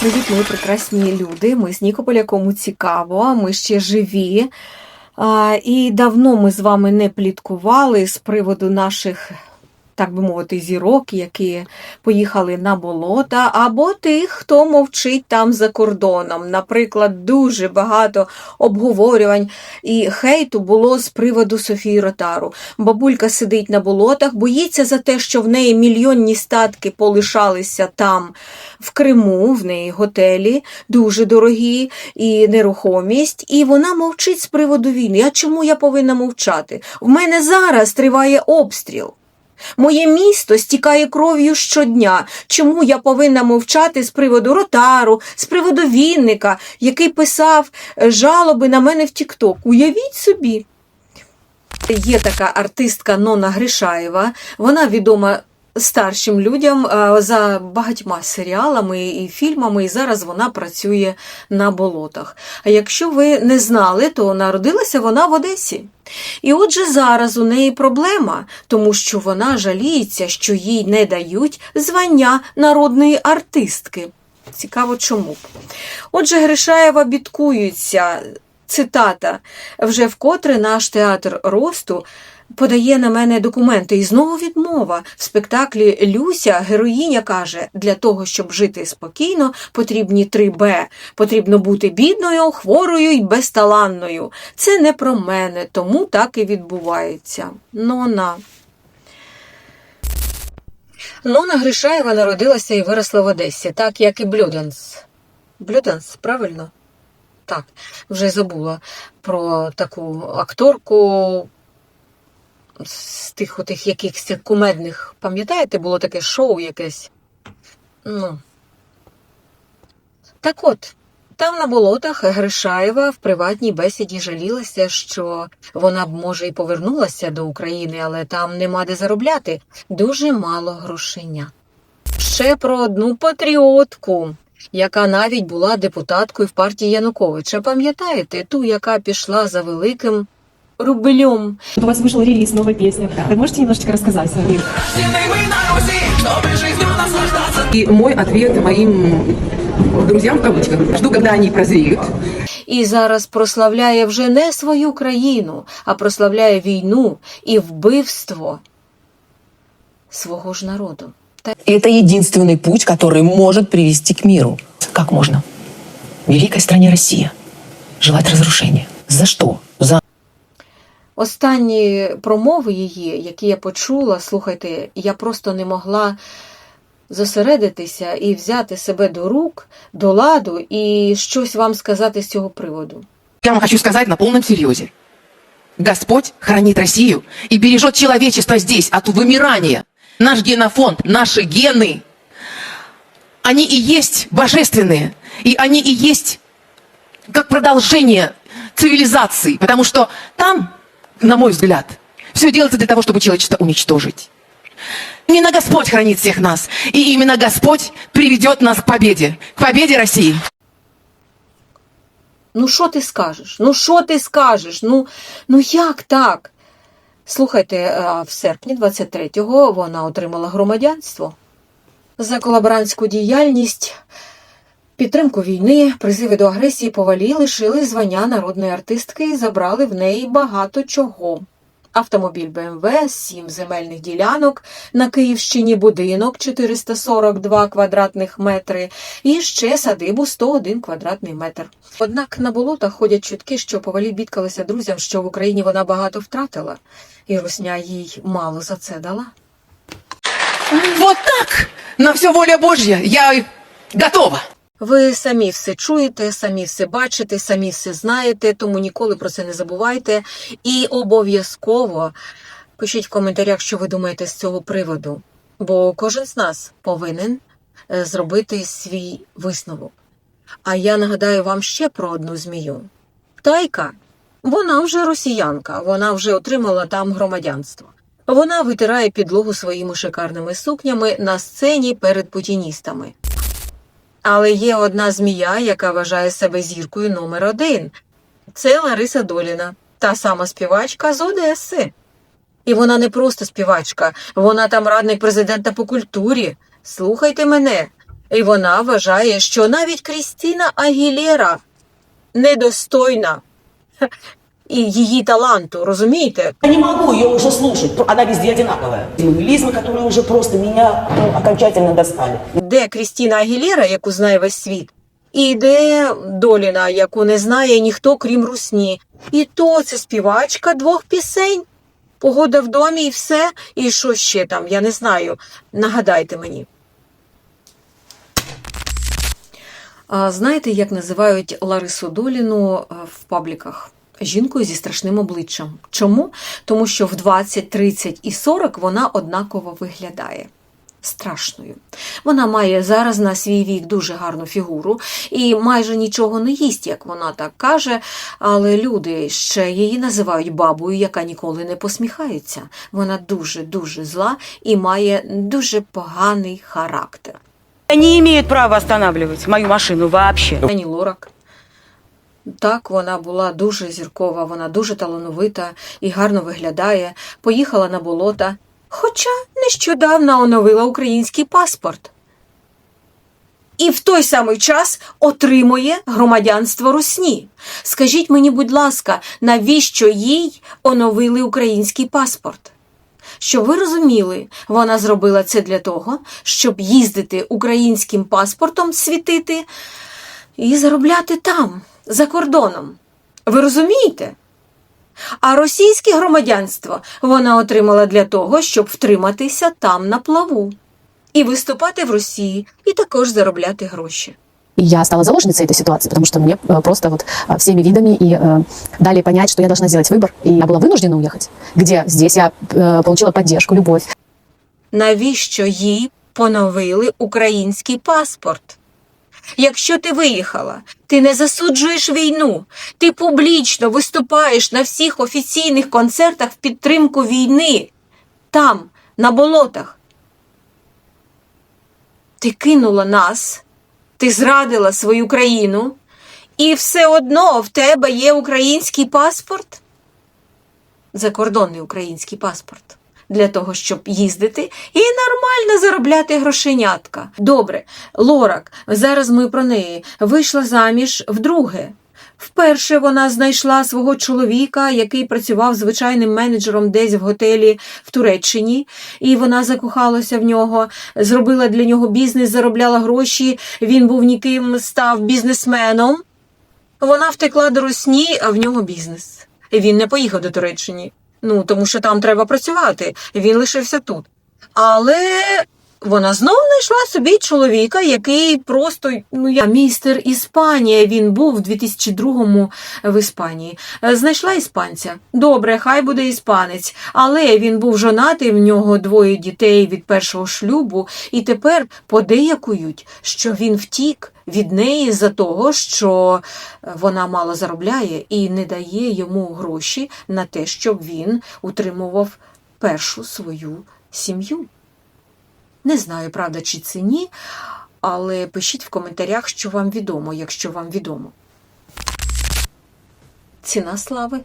Привіт, мої прекрасні люди. Ми з Нікополя, кому цікаво, ми ще живі. І давно ми з вами не пліткували з приводу наших, так би мовити, зірок, які поїхали на болота, або тих, хто мовчить там за кордоном. Наприклад, дуже багато обговорювань і хейту було з приводу Софії Ротару. Бабулька сидить на болотах, боїться за те, що в неї мільйонні статки полишалися там, в Криму, в неї готелі дуже дорогі і нерухомість, і вона мовчить з приводу війни. А чому я повинна мовчати? В мене зараз триває обстріл. Моє місто стікає кров'ю щодня. Чому я повинна мовчати з приводу Ротару, з приводу Вінника, який писав е, жалоби на мене в Тікток? Уявіть собі. Є така артистка Нона Гришаєва. Вона відома старшим людям е, за багатьма серіалами і фільмами, і зараз вона працює на болотах. А якщо ви не знали, то народилася вона в Одесі. І отже, зараз у неї проблема, тому що вона жаліється, що їй не дають звання народної артистки. Цікаво, чому б. Отже, Гришаєва бідкується. Цитата вже вкотре наш театр росту подає на мене документи, і знову відмова. В спектаклі Люся героїня каже: для того, щоб жити спокійно, потрібні три Б. Потрібно бути бідною, хворою і безталанною. Це не про мене, тому так і відбувається. Нона. Нона Гришаєва народилася і виросла в Одесі, так як і Блюденс. Блюденс, правильно? Так, вже забула про таку акторку з тих отих якихось кумедних. Пам'ятаєте, було таке шоу якесь? Ну. Так от, там на болотах Гришаєва в приватній бесіді жалілася, що вона б, може, і повернулася до України, але там нема де заробляти. Дуже мало грошеня. Ще про одну патріотку, яка навіть була депутаткою в партії Януковича. Пам'ятаєте, ту, яка пішла за великим рублем. У вас вышел релиз новой песни. Вы можете немножечко рассказать о них? И мой ответ моим друзьям в кавычках. Жду, когда они прозреют. І зараз прославляє вже не свою країну, а прославляє війну і вбивство свого ж народу. Та И это единственный путь, который может привести к миру. Как можно? Великой стране Россия желать разрушения. За что? За Останні промови її, які я почула, слухайте, я просто не могла зосередитися і взяти себе до рук, до ладу і щось вам сказати з цього приводу. Я вам хочу сказать на полном серьезе. Господь хранит Россию и бережет человечество здесь от вымирания. Наш генофонд, наши гены, они и есть божественные, и они и есть как продолжение цивилизации, потому что там, на мой взгляд, все делается для того, чтобы человечество уничтожить. Именно Господь хранит всех нас, и именно Господь приведет нас к победе, к победе России. Ну, що ти скажеш? Ну, що ти скажеш? Ну, ну як так? Слухайте, а в серпні 23-го вона отримала громадянство за колаборантську діяльність, підтримку війни, призиви до агресії повалі лишили звання народної артистки і забрали в неї багато чого. Автомобіль БМВ, сім земельних ділянок на Київщині, будинок 442 квадратних метри і ще садибу 101 квадратний метр. Однак на болотах ходять чутки, що повалі бідкалися друзям, що в Україні вона багато втратила, і Русня їй мало за це дала. Вот так! На все воля Божья, я готова. Ви самі все чуєте, самі все бачите, самі все знаєте, тому ніколи про це не забувайте. І обов'язково пишіть в коментарях, що ви думаєте з цього приводу. Бо кожен з нас повинен е, зробити свій висновок. А я нагадаю вам ще про одну змію. Тайка, вона вже росіянка, вона вже отримала там громадянство. Вона витирає підлогу своїми шикарними сукнями на сцені перед путіністами. Але є одна змія, яка вважає себе зіркою номер один. Це Лариса Доліна, та сама співачка з Одеси. І вона не просто співачка, вона там радник президента по культурі. Слухайте мене. І вона вважає, що навіть Крістіна Агілєра недостойна і її таланту, розумієте? Я не могу ее уже слушать. Она везде одинаковая. Лизмы, которые уже просто меня ну, окончательно достали. Де Крістіна Агілєра, яку знає весь світ, і де Доліна, яку не знає ніхто, крім русні. І то це співачка двох пісень. Погода в домі і все. І що ще там, я не знаю. Нагадайте мені. А знаєте, як називають Ларису Доліну е, в пабліках? Жінкою зі страшним обличчям. Чому? Тому що в 20, 30 і 40 вона однаково виглядає. Страшною. Вона має зараз на свій вік дуже гарну фігуру і майже нічого не їсть, як вона так каже. Але люди ще її називають бабою, яка ніколи не посміхається. Вона дуже дуже зла і має дуже поганий характер. не имеют права останавливать мою машину вообще. Ані Лорак. Так, вона була дуже зіркова, вона дуже талановита і гарно виглядає. Поїхала на болота, хоча нещодавно оновила український паспорт. І в той самий час отримує громадянство Русні. Скажіть мені, будь ласка, навіщо їй оновили український паспорт? Щоб ви розуміли, вона зробила це для того, щоб їздити українським паспортом світити і заробляти там, за кордоном. Ви розумієте? А російське громадянство вона отримала для того, щоб втриматися там на плаву і виступати в Росії, і також заробляти гроші. И я стала заложницей этой ситуации, потому что мне э, просто вот э, всеми видами и э, дали понять, что я должна сделать выбор. И я была вынуждена уехать. Где здесь я э, получила поддержку, любовь. Навіщо їй поновили український паспорт? Якщо ти виїхала, ти не засуджуєш війну, ти публічно виступаєш на всіх офіційних концертах в підтримку війни, там, на болотах. Ти кинула нас, ти зрадила свою країну, і все одно в тебе є український паспорт? закордонний український паспорт. Для того, щоб їздити і нормально заробляти грошенятка. Добре, Лорак, зараз ми про неї вийшла заміж вдруге. Вперше вона знайшла свого чоловіка, який працював звичайним менеджером десь в готелі в Туреччині, і вона закохалася в нього, зробила для нього бізнес, заробляла гроші. Він був ніким, став бізнесменом. Вона втекла до Русні, а в нього бізнес. Він не поїхав до Туреччини. Ну, тому що там треба працювати. Він лишився тут. Але вона знову знайшла собі чоловіка, який просто ну я містер Іспанія. Він був в 2002-му в Іспанії. Е, Знайшла іспанця. Добре, хай буде іспанець. Але він був жонатий, в нього двоє дітей від першого шлюбу, і тепер подеякують, що він втік від неї за того, що е, вона мало заробляє і не дає йому гроші на те, щоб він утримував першу свою сім'ю. Не знаю, правда чи це ні, але пишіть в коментарях, що вам відомо, якщо вам відомо. Ціна слави.